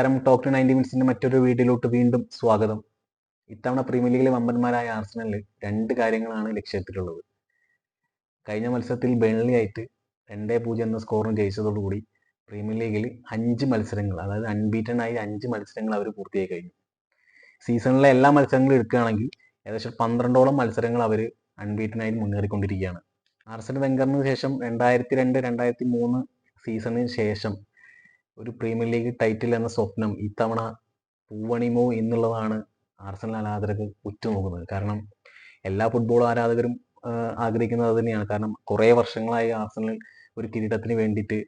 നമസ്കാരം. Talk to ninety മിനിറ്റ്സിന്റെ മറ്റൊരു വീഡിയോയിലോട്ട് വീണ്ടും സ്വാഗതം. ഇത്തവണ പ്രീമിയർ ലീഗിലെ വമ്പന്മാരായ ആർസണലിൽ രണ്ട് കാര്യങ്ങളാണ് ലക്ഷ്യത്തിലുള്ളത്. കഴിഞ്ഞ മത്സരത്തിൽ ബെൺലി ആയിട്ട് രണ്ടേ പൂജ്യം എന്ന സ്കോറിന് ജയിച്ചതോടുകൂടി പ്രീമിയർ ലീഗിൽ അഞ്ച് മത്സരങ്ങൾ അതായത് അൺബീറ്റൺ ആയി അഞ്ച് മത്സരങ്ങൾ അവർ പൂർത്തിയായി കഴിഞ്ഞു. സീസണിലെ എല്ലാ മത്സരങ്ങളും എടുക്കുകയാണെങ്കിൽ ഏകദേശം പന്ത്രണ്ടോളം മത്സരങ്ങൾ അവർ അൺബീറ്റൺ ആയി മുന്നേറിക്കൊണ്ടിരിക്കുകയാണ്. ആർസൺ വെങ്കറിന് ശേഷം രണ്ടായിരത്തി രണ്ട് രണ്ടായിരത്തി മൂന്ന് സീസണിന് ശേഷം ഒരു പ്രീമിയർ ലീഗ് ടൈറ്റിൽ എന്ന സ്വപ്നം ഇത്തവണ പൂവണിമോ എന്നുള്ളതാണ് ആർസണൽ ആരാധകർക്ക് ഉറ്റുനോക്കുന്നത്. കാരണം എല്ലാ ഫുട്ബോൾ ആരാധകരും ആഗ്രഹിക്കുന്നത് തന്നെയാണ്. കാരണം കുറേ വർഷങ്ങളായി ആർസണൽ ഒരു കിരീടത്തിന് വേണ്ടിയിട്ട്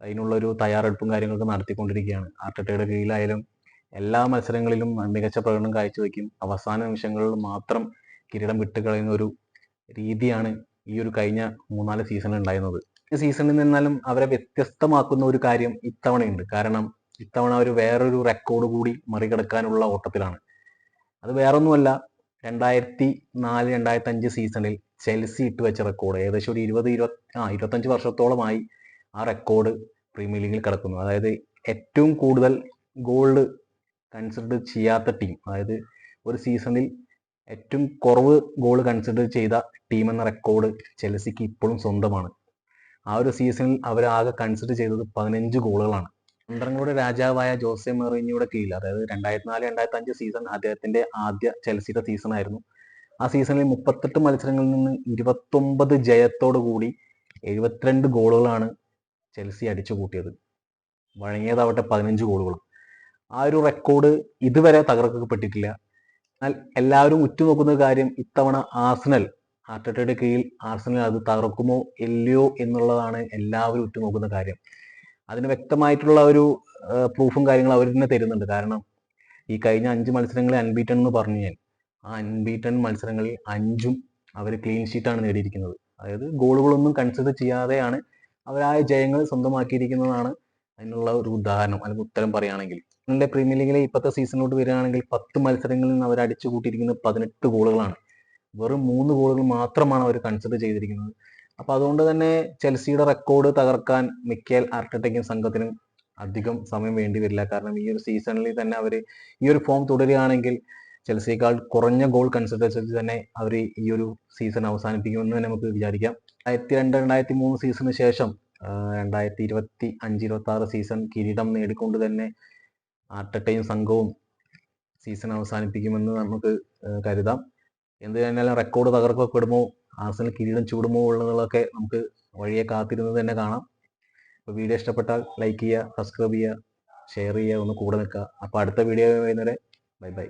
അതിനുള്ള ഒരു തയ്യാറെടുപ്പും കാര്യങ്ങളൊക്കെ നടത്തിക്കൊണ്ടിരിക്കുകയാണ്. ആർട്ടയുടെ കീഴിലായാലും എല്ലാ മത്സരങ്ങളിലും മികച്ച പ്രകടനം കാഴ്ചവെക്കും. അവസാന നിമിഷങ്ങളിൽ മാത്രം കിരീടം വിട്ടുകളയുന്ന ഒരു രീതിയാണ് ഈ ഒരു കഴിഞ്ഞ മൂന്നാൽ സീസണിൽ ഉണ്ടായിരുന്നത്. സീസണിൽ നിന്നാലും അവരെ വ്യത്യസ്തമാക്കുന്ന ഒരു കാര്യം ഇത്തവണയുണ്ട്. കാരണം ഇത്തവണ അവർ വേറൊരു റെക്കോർഡ് കൂടി മറികടക്കാനുള്ള ഓട്ടത്തിലാണ്. അത് വേറൊന്നുമല്ല രണ്ടായിരത്തി നാല് രണ്ടായിരത്തി അഞ്ച് സീസണിൽ ചെൽസി ഇട്ട് വെച്ച റെക്കോർഡ് ഏകദേശം ഒരു ഇരുപത് ഇരുപത്തി ആ ഇരുപത്തഞ്ച് വർഷത്തോളമായി ആ റെക്കോർഡ് പ്രീമിയർ ലീഗിൽ കിടക്കുന്നു. അതായത് ഏറ്റവും കൂടുതൽ ഗോൾഡ് കൺസിഡർ ചെയ്യാത്ത ടീം അതായത് ഒരു സീസണിൽ ഏറ്റവും കുറവ് ഗോൾ കൺസിഡർ ചെയ്ത ടീം എന്ന റെക്കോർഡ് ചെൽസിക്ക് ഇപ്പോഴും സ്വന്തമാണ്. ആ ഒരു സീസണിൽ അവരാകെ കൺസിഡർ ചെയ്തത് പതിനഞ്ച് ഗോളുകളാണ്. പന്ത്രണ്ടോടെ രാജാവായ ജോസെ മെറിഞ്ഞിയുടെ കീഴിൽ അതായത് രണ്ടായിരത്തി നാല് രണ്ടായിരത്തി അഞ്ച് സീസൺ അദ്ദേഹത്തിന്റെ ആദ്യ ചെൽസിയുടെ സീസൺ ആയിരുന്നു. ആ സീസണിൽ മുപ്പത്തെട്ട് മത്സരങ്ങളിൽ നിന്ന് ഇരുപത്തൊമ്പത് ജയത്തോടു കൂടി എഴുപത്തിരണ്ട് ഗോളുകളാണ് ചെൽസി അടിച്ചു കൂട്ടിയത്. വഴങ്ങിയതാവട്ടെ പതിനഞ്ച് ഗോളുകളും. ആ ഒരു റെക്കോർഡ് ഇതുവരെ തകർക്കപ്പെട്ടിട്ടില്ല. എന്നാൽ എല്ലാവരും ഉറ്റുനോക്കുന്ന കാര്യം ഇത്തവണ ആർസണൽ ആർട്ടറ്റയുടെ കീഴിൽ ആർസണൽ അത് തകർക്കുമോ ഇല്ലയോ എന്നുള്ളതാണ് എല്ലാവരും ഉറ്റുനോക്കുന്ന കാര്യം. അതിന് വ്യക്തമായിട്ടുള്ള ഒരു പ്രൂഫും കാര്യങ്ങളും അവർ തന്നെ തരുന്നുണ്ട്. കാരണം ഈ കഴിഞ്ഞ അഞ്ച് മത്സരങ്ങളിൽ അൺബീറ്റൺ എന്ന് പറഞ്ഞു ഞാൻ. ആ അൺബീറ്റൺ മത്സരങ്ങളിൽ അഞ്ചും അവർ ക്ലീൻ ഷീറ്റാണ് നേടിയിരിക്കുന്നത്. അതായത് ഗോളുകളൊന്നും കൺസിഡർ ചെയ്യാതെയാണ് അവരായ ജയങ്ങൾ സ്വന്തമാക്കിയിരിക്കുന്നതാണ് അതിനുള്ള ഒരു ഉദാഹരണം അല്ലെങ്കിൽ ഉത്തരം പറയുകയാണെങ്കിൽ. പ്രീമിയർ ലീഗിലെ ഇപ്പോഴത്തെ സീസണിലോട്ട് വരികയാണെങ്കിൽ പത്ത് മത്സരങ്ങളിൽ നിന്ന് അവർ അടിച്ചു കൂട്ടിയിരിക്കുന്നത് പതിനെട്ട് ഗോളുകളാണ്. വെറും മൂന്ന് ഗോളുകൾ മാത്രമാണ് അവർ കൺസിഡർ ചെയ്തിരിക്കുന്നത്. അപ്പൊ അതുകൊണ്ട് തന്നെ ചെൽസിയുടെ റെക്കോർഡ് തകർക്കാൻ മിക്കേൽ ആർട്ടറ്റയ്ക്കും സംഘത്തിനും അധികം സമയം വേണ്ടി വരില്ല. കാരണം ഈ ഒരു സീസണിൽ തന്നെ അവർ ഈ ഒരു ഫോം തുടരുകയാണെങ്കിൽ ചെൽസിയേക്കാൾ കുറഞ്ഞ ഗോൾ കൺസിഡർ ചെയ്ത് തന്നെ അവർ ഈ ഒരു സീസൺ അവസാനിപ്പിക്കുമെന്ന് നമുക്ക് വിചാരിക്കാം. രണ്ടായിരത്തി രണ്ട് രണ്ടായിരത്തി മൂന്ന് സീസണിന് ശേഷം രണ്ടായിരത്തി ഇരുപത്തി അഞ്ച് ഇരുപത്തി ആറ് സീസൺ കിരീടം നേടിക്കൊണ്ട് തന്നെ ആർട്ടറ്റയും സംഘവും സീസൺ അവസാനിപ്പിക്കുമെന്ന് നമുക്ക് കരുതാം. എന്ത് കഴിഞ്ഞാലും റെക്കോർഡ് തകർക്കപ്പെടുമോ? ആർസണൽ കിരീടം ചൂടുമോ ഉള്ളതൊക്കെ നമുക്ക് വഴിയെ കാത്തിരുന്നത് തന്നെ കാണാം. അപ്പോൾ വീഡിയോ ഇഷ്ടപ്പെട്ടാൽ ലൈക്ക് ചെയ്യുക സബ്സ്ക്രൈബ് ചെയ്യുക ഷെയർ ചെയ്യുക ഒന്ന് കൂടെ നിൽക്കുക. അപ്പോൾ അടുത്ത വീഡിയോ വരുന്നവരെ ബൈ ബൈ